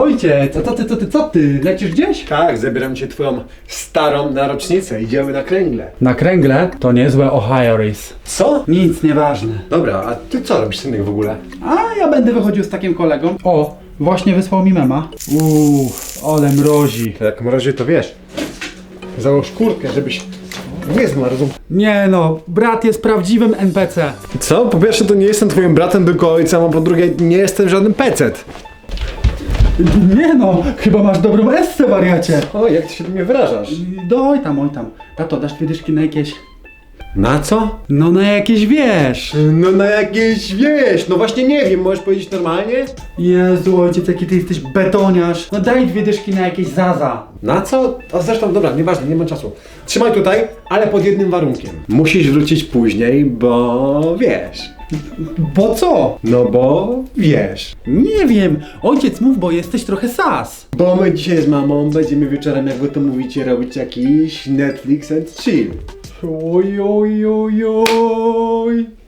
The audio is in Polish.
Ojciec, co ty, co ty, co ty? Lecisz gdzieś? Tak, zabieram cię twoją starą na rocznicę. Idziemy na kręgle. Na kręgle? To niezłe Ohio Race. Co? Nic, nieważne. Dobra, a ty co robisz synek w ogóle? A ja będę wychodził z takim kolegą. O, właśnie wysłał mi mema. Uuu, ale mrozi. To jak mrozie to wiesz. Załóż kurtkę, żebyś nie zmarł. Nie no, brat jest prawdziwym NPC. Co? Po pierwsze to nie jestem twoim bratem, tylko ojcem, a po drugie nie jestem żadnym pecet. Nie no, chyba masz dobrą esce, wariacie. O, jak ty się do mnie wyrażasz? Doj tam, oj tam. Tato, dasz dwie dyszki na jakieś... Na co? No na jakieś wiesz. No na jakieś, wiesz, no właśnie nie wiem, możesz powiedzieć normalnie? Jezu, ojciec, jaki ty jesteś betoniarz. No daj dwie dyszki na jakieś zaza. Na co? A zresztą, dobra, nieważne, nie ma czasu. Trzymaj tutaj, ale pod jednym warunkiem. Musisz wrócić później, bo wiesz. Bo co? No bo wiesz. Nie wiem. Ojciec, mów, bo jesteś trochę sas. Bo my dzisiaj z mamą będziemy wieczorem, jak wy to mówicie, robić jakiś Netflix and chill. Oj, oj, oj, oj.